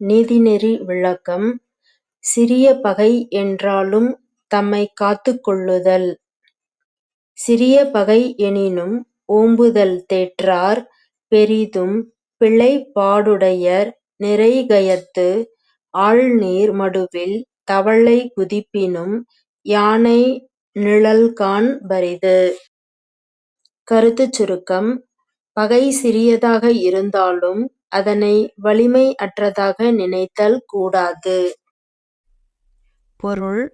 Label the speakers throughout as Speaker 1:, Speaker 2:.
Speaker 1: நீதிநெறி விளக்கம் சிறிய பகை என்றாலும் தம்மைக் காத்துக் கொள்ளுதல். சிறிய பகை எனினும் ஓம்புதல் தேற்றார் பெரிதும் பிழை பாடுடையர் நிறைகயத்து ஆழ்நீர் மடுவில் தவளை குதிப்பினும் யானை நிழல்காண் பரிது. கருத்துச் சுருக்கம் பகை சிறியதாக இருந்தாலும் அதனை வலிமை அற்றதாக நினைத்தல் கூடாது. பொருள்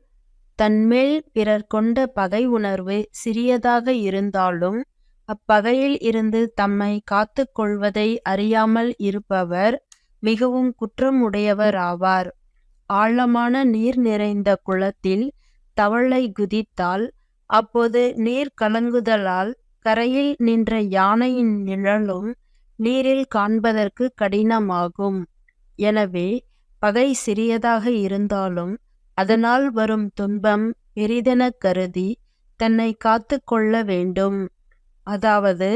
Speaker 1: தன்மேல் பிறர் கொண்ட பகை உணர்வு சிறியதாக இருந்தாலும் அப்பகையில் இருந்து தம்மை காத்துக் கொள்வதை அறியாமல் இருப்பவர் மிகவும் குற்றம் உடையவராவார். ஆழமான நீர் நிறைந்த குளத்தில் தவளை குதித்தால் அப்போது நீர் கலங்குதலால் கரையில் நின்ற யானையின் நிழலும் நீரில் காண்பதற்குக் கடினமாகும். எனவே பகை சிறியதாக இருந்தாலும் அதனால் வரும் துன்பம் பெரிதெனக் கருதி தன்னை காத்து கொள்ள வேண்டும். அதாவது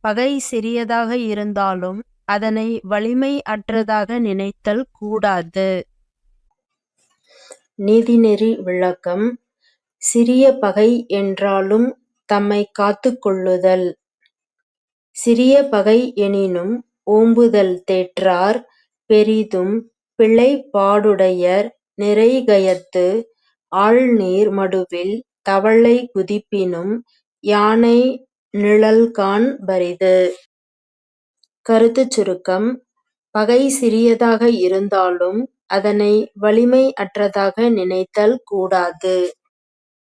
Speaker 1: பகை சிறியதாக இருந்தாலும் அதனை வலிமை அற்றதாக நினைத்தல் கூடாது. நீதிநெறி விளக்கம் சிறிய பகை என்றாலும் தம்மைக் காத்து கொள்ளுதல். சிறிய பகை எனினும் ஓம்புதல் தேற்றார் பெரிதும் பிழைப் பாடுடையர் நிறைகயத்து ஆழ்நீர் மடுவில் தவளை குதிப்பினும் யானை நிழல்காண் பரிது. கருத்துச் சுருக்கம் பகை சிறியதாக இருந்தாலும் அதனை வலிமை அற்றதாக நினைத்தல் கூடாது.